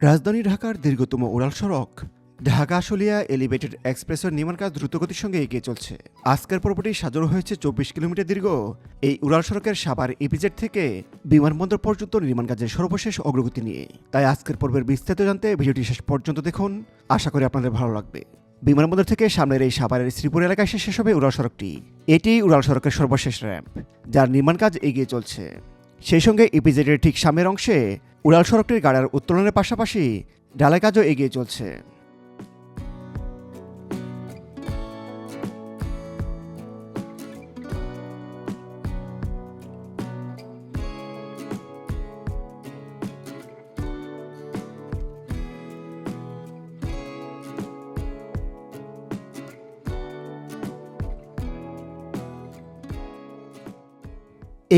রাজধানী ঢাকার দীর্ঘতম উড়াল সড়ক, ঢাকা আশুলিয়া এলিভেটেড এক্সপ্রেসের নির্মাণ কাজ দ্রুতগতির সঙ্গে এগিয়ে চলছে। আজকের পর্বটি সাজানো হয়েছে চব্বিশ কিলোমিটার দীর্ঘ। এই উড়াল সড়কের সাবার ইপিজেড থেকে বিমানবন্দর পর্যন্ত নির্মাণ কাজের সর্বশেষ অগ্রগতি নিয়ে। তাই আজকের পর্বের বিস্তারিত জানতে ভিডিওটি শেষ পর্যন্ত দেখুন। আশা করি আপনাদের ভালো লাগবে। বিমানবন্দর থেকে সামনের এই সাভারের শ্রীপুর এলাকায় শেষ হবে উড়াল সড়কটি। এটি উড়াল সড়কের সর্বশেষ র্যাম্প যার নির্মাণ কাজ এগিয়ে চলছে। সেই সঙ্গে ইপিজেডের ঠিক সামনের অংশে উড়াল সড়কটির গাড়ার উত্তোলনের পাশাপাশি ঢালাই কাজও এগিয়ে চলছে।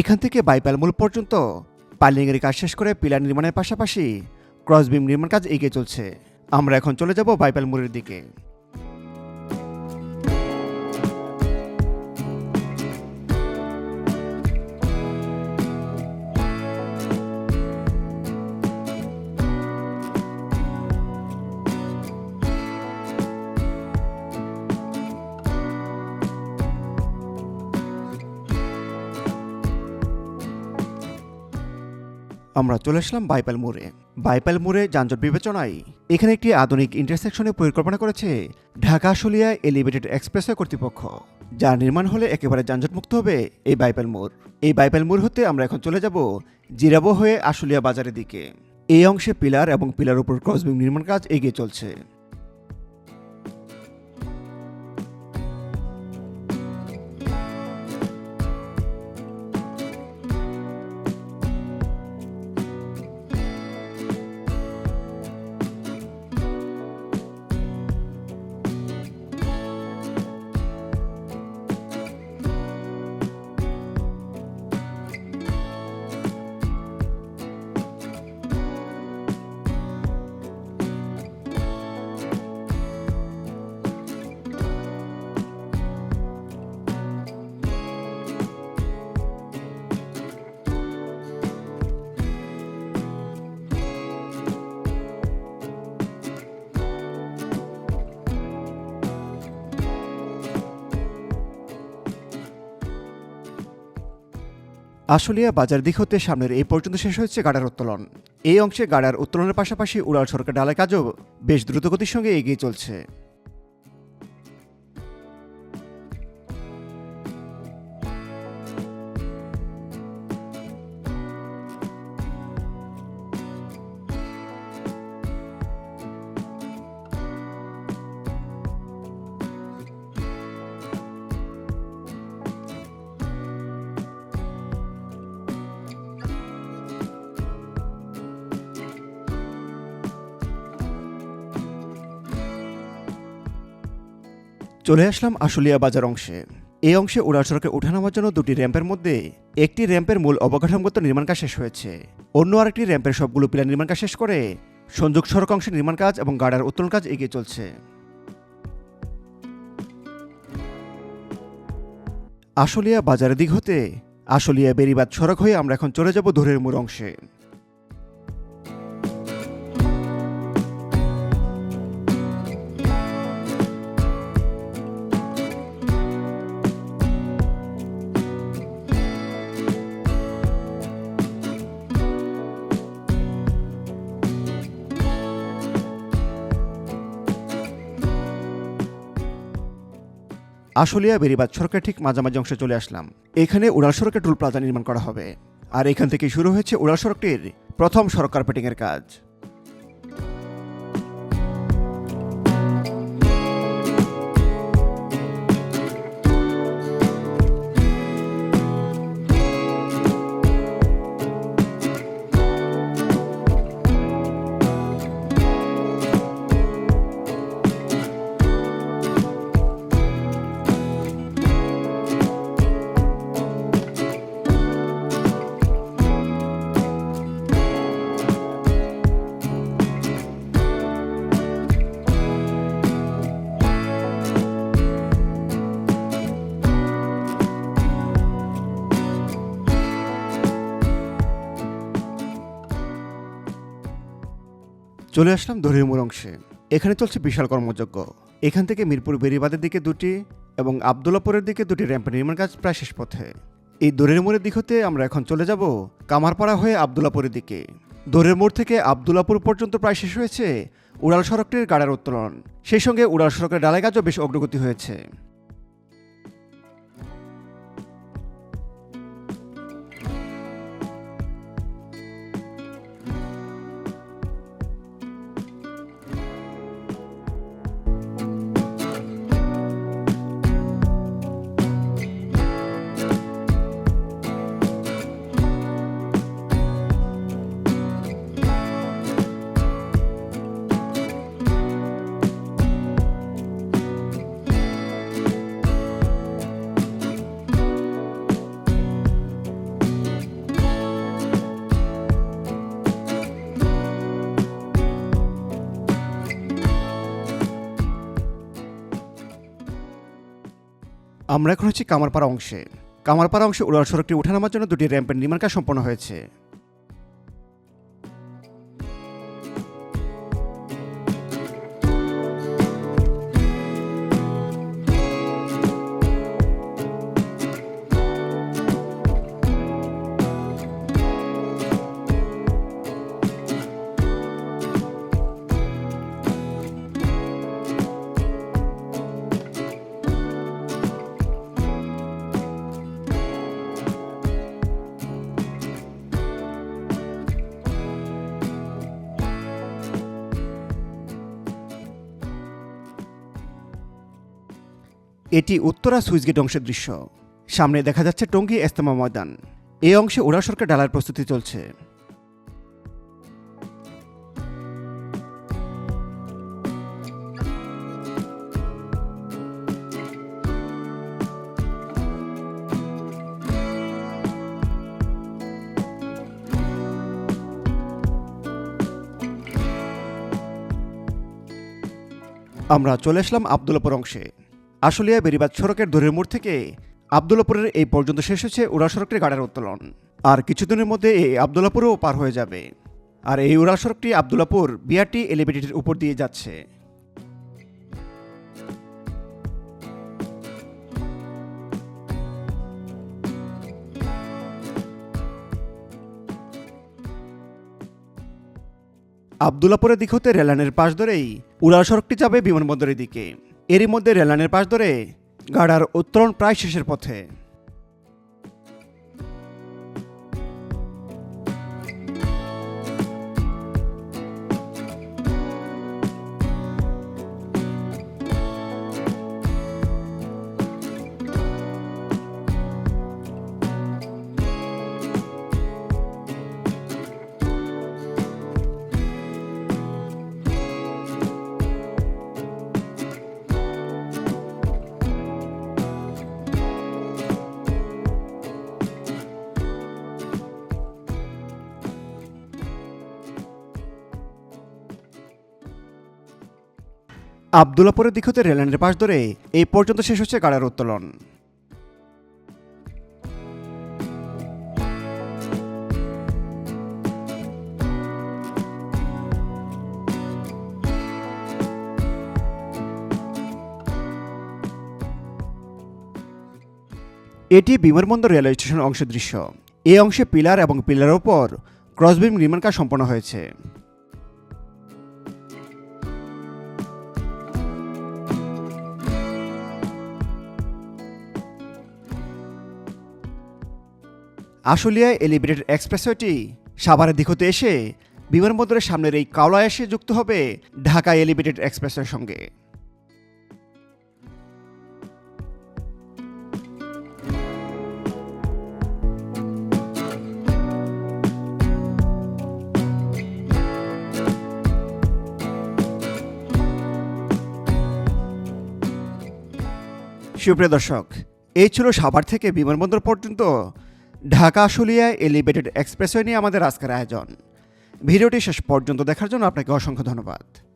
এখান থেকে বাইপালমূল পর্যন্ত পাইলিংয়ের কাজ শেষ করে পিলার নির্মাণের পাশাপাশি ক্রসবিম নির্মাণ কাজ এগিয়ে চলছে। আমরা এখন চলে যাব বাইপাল মুড়ির দিকে। আমরা চলে আসলাম বাইপাল মোড়ে। বাইপাল মোড়ে যানজট বিবেচনায় এখানে একটি আধুনিক ইন্টারসেকশনের পরিকল্পনা করেছে ঢাকা আশুলিয়া এলিভেটেড এক্সপ্রেসওয়ে কর্তৃপক্ষ যা নির্মাণ হলে একেবারে যানজটমুক্ত হবে এই বাইপাল মোড়। এই বাইপাল মোড় হতে আমরা এখন চলে যাব জিরাবো হয়ে আশুলিয়া বাজারের দিকে। এই অংশে পিলার এবং পিলার উপর ক্রসবিম নির্মাণ কাজ এগিয়ে চলছে। আশুলিয়া বাজার দিক হতে সামনের এই পর্যন্ত শেষ হয়েছে গাড়ার উত্তোলন। এই অংশে গাড়ার উত্তোলনের পাশাপাশি উড়াল সরকার ডালাই কাজও বেশ দ্রুতগতির সঙ্গে এগিয়ে চলছে। চলে আসলাম আশুলিয়া বাজার অংশে। এই অংশে উড়াল সড়কে ওঠানামার জন্য দুটি র্যাম্পের মধ্যে একটি র্যাম্পের মূল অবকাঠামোগত নির্মাণ কাজ শেষ হয়েছে। অন্য আরেকটি র্যাম্পের সবগুলো পিলার নির্মাণ কাজ শেষ করে সংযোগ সড়ক অংশের নির্মাণ কাজ এবং গাড়ার উত্তোলন কাজ এগিয়ে চলছে। আশুলিয়া বাজারের দিক হতে আশুলিয়া বেরিবাদ সড়ক হয়ে আমরা এখন চলে যাব ধরের মোড় অংশে। আশুলিয়া, বেরিবাদ সড়কের ঠিক মাঝামাঝি অংশে চলে আসলাম। এখানে উড়াল সড়কে টুল প্লাজা নির্মাণ করা হবে। আর এখান থেকে শুরু হয়েছে উড়াল সড়কটির প্রথম সড়ক কার্পেটিং এর কাজ। চলে আসলাম দড়ির মোড় অংশে। এখানে চলছে বিশাল কর্মযজ্ঞ। এখান থেকে মিরপুর বেরিবাদের দিকে দুটি এবং আবদুল্লাপুরের দিকে দুটি র্যাম্পের নির্মাণ কাজ প্রায় শেষ পথে। এই দড়ির মোড়ের দিক হতে আমরা এখন চলে যাব কামারপাড়া হয়ে আবদুল্লাপুরের দিকে। দড়ির মোড় থেকে আবদুল্লাপুর পর্যন্ত প্রায় শেষ হয়েছে উড়াল সড়কটির গাড়ার উত্তোলন। সেই সঙ্গে উড়াল সড়কের ডালাই কাজও বেশ অগ্রগতি হয়েছে। আমরা এখন হচ্ছি কামারপাড়া অংশে। কামারপাড়া অংশে উড়াল সড়কটি ওঠানামার জন্য দুটি র্যাম্পের নির্মাণ কাজ সম্পন্ন হয়েছে। এটি উত্তরা সুইচগেট অংশের দৃশ্য। সামনে দেখা যাচ্ছে টঙ্গী এস্তেমা ময়দান। এই অংশে উড়া সরকার ডালার প্রস্তুতি চলছে। আমরা চলে আসলাম আবদুল্লাপুর অংশে। আশুলিয়া বেরিবাদ সড়কের দূরের মোড় থেকে আবদুল্লাপুরের এই পর্যন্ত শেষ হয়েছে উড়া সড়কের গাড়ার উত্তোলন। আর কিছুদিনের মধ্যে এই আবদুল্লাপুরও পার হয়ে যাবে। আর এই উড়া সড়কটি আবদুল্লাপুর বিআরটি এলিভেটেডের উপর দিয়ে যাচ্ছে। আবদুল্লাপুরের দিক হতে রেললাইনের পাশ ধরেই উড়া সড়কটি যাবে বিমানবন্দরের দিকে। এরই মধ্যে রেললাইনের পাশ ধরে গাড়ার উত্তরণ প্রায় শেষের পথে। আবদুল্লাপুরের দিক হতে রেললাইনের পাশ ধরে এই পর্যন্ত শেষ হচ্ছে গাড়ার উত্তোলন। এটি বিমানবন্দর রেলওয়ে স্টেশন অংশের দৃশ্য। এই অংশে পিলার এবং পিলারের ওপর ক্রসবিম নির্মাণ কাজ সম্পন্ন হয়েছে। আশুলিয়ায় এলিভেটেড এক্সপ্রেসওয়েটি সাভারের দিক হতে এসে বিমানবন্দরের সামনের এই কাওলায় এসে যুক্ত হবে ঢাকা এলিভেটেড এক্সপ্রেসওয়ের সঙ্গে। সুপ্রিয় দর্শক, এই ছিল সাভার থেকে বিমানবন্দর পর্যন্ত ঢাকা আশুলিয়া এলিভেটেড এক্সপ্রেসওয়ে নিয়ে আমাদের আজকের আয়োজন। ভিডিওটি শেষ পর্যন্ত দেখার জন্য আপনাকে অসংখ্য ধন্যবাদ।